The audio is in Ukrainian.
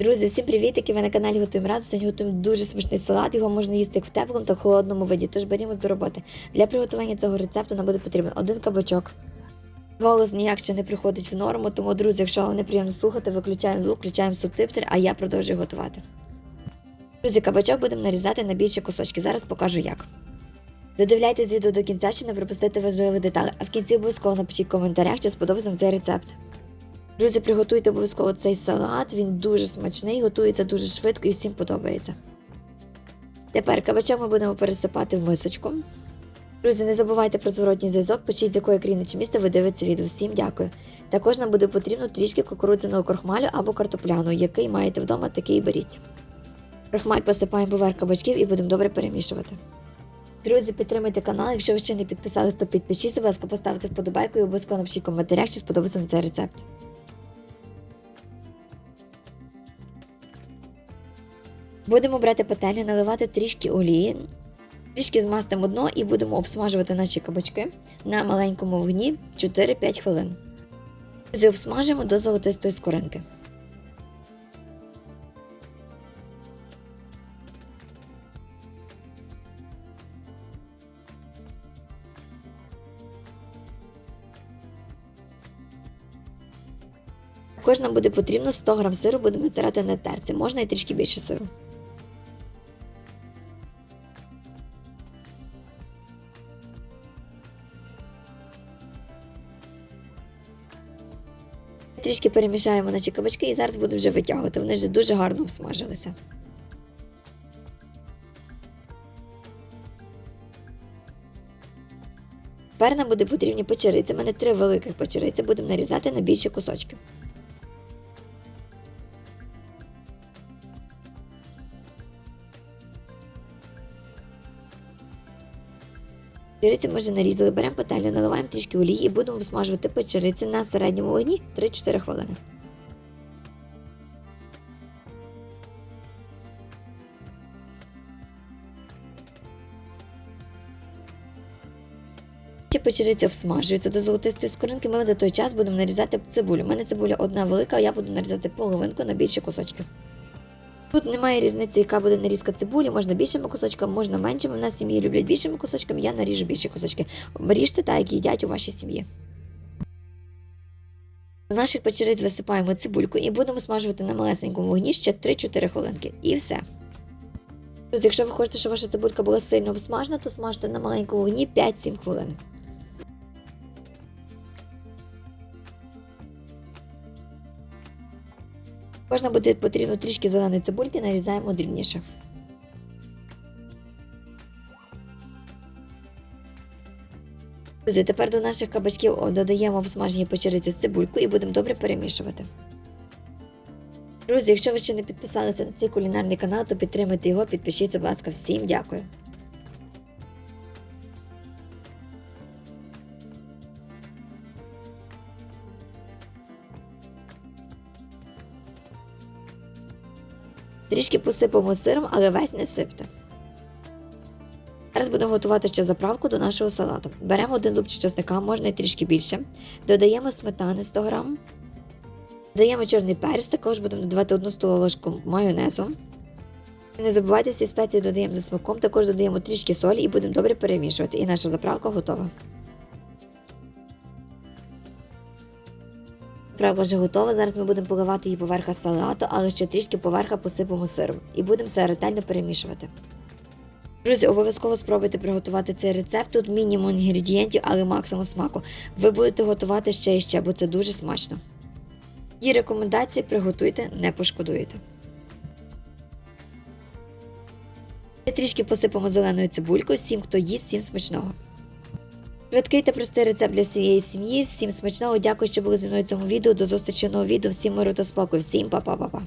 Друзі, всім привітики! Ви на каналі Готуємо разом. Сьогодні готуємо дуже смачний салат. Його можна їсти як в теплому, в холодному виді. Тож берімось до роботи. Для приготування цього рецепту нам буде потрібен один кабачок. Голос ніяк ще не приходить в норму, тому, друзі, якщо вам неприємно слухати, виключаємо звук, включаємо субтитри, а я продовжую готувати. Друзі, кабачок будемо нарізати на більші кусочки. Зараз покажу як. Додивляйтесь відео до кінця, щоб не пропустити важливі деталі, а в кінці обов'язково напишіть в коментарях, чи сподобався вам цей рецепт. Друзі, приготуйте обов'язково цей салат, він дуже смачний, готується дуже швидко і всім подобається. Тепер кабачок ми будемо пересипати в мисочку. Друзі, не забувайте про зворотній зв'язок, пишіть, з якої країни чи міста ви дивитеся відео. Всім дякую. Також нам буде потрібно трішки кукурудзяного крохмалю або картопляну, який маєте вдома, такий беріть. Крохмаль посипаємо поверх кабачків і будемо добре перемішувати. Друзі, підтримайте канал. Якщо ви ще не підписались, то підпишіться, будь ласка, поставте вподобайку і обов'язково напишіть в коментарях, чи сподобався вам цей рецепт. Будемо брати пательню, наливати трішки олії, трішки змастимо дно і будемо обсмажувати наші кабачки на маленькому вогні 4-5 хвилин. Друзі, обсмажимо до золотистої скоринки. Також нам буде потрібно 100 г сиру, будемо натирати на терці, можна і трішки більше сиру. Трішки перемішаємо наші кабачки і зараз будемо вже витягувати. Вони вже дуже гарно обсмажилися. Тепер нам буде потрібні печериці. У мене три великих печериці, будемо нарізати на більші кусочки. Печериці ми вже нарізали, беремо пательню, наливаємо трішки олії і будемо обсмажувати печериці на середньому вогні 3-4 хвилини. Ще печериці обсмажуються до золотистої скоринки, ми за той час будемо нарізати цибулю. У мене цибуля одна велика, я буду нарізати половинку на більші кусочки. Тут немає різниці, яка буде нарізка цибулі, можна більшими кусочками, можна меншими. У нас сім'ї люблять більшими кусочками, я наріжу більші кусочки. Ріжте так, як їдять у вашій сім'ї. До наших печериць висипаємо цибульку і будемо смажувати на малесенькому вогні ще 3-4 хвилинки. І все. Якщо ви хочете, щоб ваша цибулька була сильно обсмажена, то смажте на маленькому вогні 5-7 хвилин. Можна буде потрібно трішки зеленої цибульки, нарізаємо дрібніше. Друзі, тепер до наших кабачків додаємо обсмажені печериці з цибулькою і будемо добре перемішувати. Друзі, якщо ви ще не підписалися на цей кулінарний канал, то підтримайте його, підпишіться, будь ласка, всім дякую. Трішки посипемо сиром, але весь не сипте. Зараз будемо готувати ще заправку до нашого салату. Беремо один зубчик чесника, можна і трішки більше. Додаємо сметани 100 г. Додаємо чорний перець, також будемо додавати одну столову ложку майонезу. Не забувайте всі спеції додаємо за смаком, також додаємо трішки солі і будемо добре перемішувати. І наша заправка готова. Заправка вже готова. Зараз ми будемо поливати її поверха салату, але ще трішки поверха посипемо сиром і будемо все ретельно перемішувати. Друзі, обов'язково спробуйте приготувати цей рецепт. Тут мінімум інгредієнтів, але максимум смаку. Ви будете готувати ще і ще, бо це дуже смачно. І рекомендації приготуйте, не пошкодуєте. Трішки посипемо зеленою цибулькою, всім, хто їсть, всім смачного. Швидкий та простий рецепт для всієї сім'ї. Всім смачного. Дякую, що були зі мною в цьому відео. До зустрічі в новому відео. Всім миру та спокою. Всім па-па-па-па.